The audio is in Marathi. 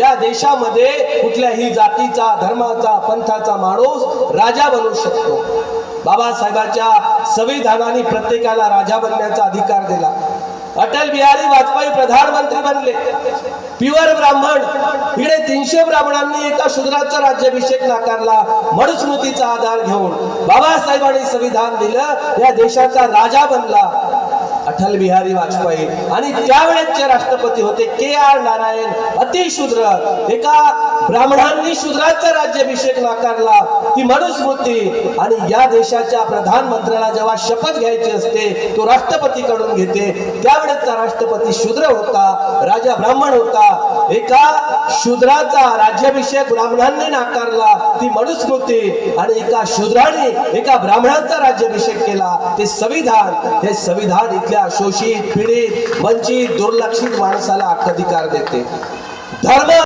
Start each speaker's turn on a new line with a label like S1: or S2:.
S1: या देशामध्ये कुठल्याही जातीचा धर्माचा पंथाचा माणूस राजा बनू शकतो. बाबासाहेबांच्या संविधानाने प्रत्येकाला राजा बनण्याचा अधिकार दिला. अटल बिहारी वाजपेयी प्रधानमंत्री बनले. प्युअर ब्राह्मण. इकडे तीनशे ब्राह्मणांनी एका शूद्राचा राज्याभिषेक नाकारला मनुस्मृतीचा आधार घेऊन. बाबासाहेबांनी संविधान दिलं या देशाचा राजा बनला. अटल बिहारी वाजपेयी. आणि त्यावेळेसचे राष्ट्रपती होते के आर नारायण. अतिशूद्र एका ब्राह्मणांनी शूद्राचा राज्याभिषेक नाकारला. ती मनुस्मृती. आणि या देशाच्या प्रधानमंत्र्याला जेव्हा शपथ घ्यायची असते तो राष्ट्रपतीकडून घेते. त्यावेळेसचा राष्ट्रपती शूद्र होता राजा ब्राह्मण होता. एका शूद्राचा राज्याभिषेक ब्राह्मणांनी नाकारला. ती मनुस्मृती. आणि एका शूद्राने एका ब्राह्मणाचा राज्याभिषेक केला. ते संविधान. हे संविधान इथल्या शोषित पीडित वंचित दुर्लक्षित माणसाला हक्क अधिकार देते. धर्म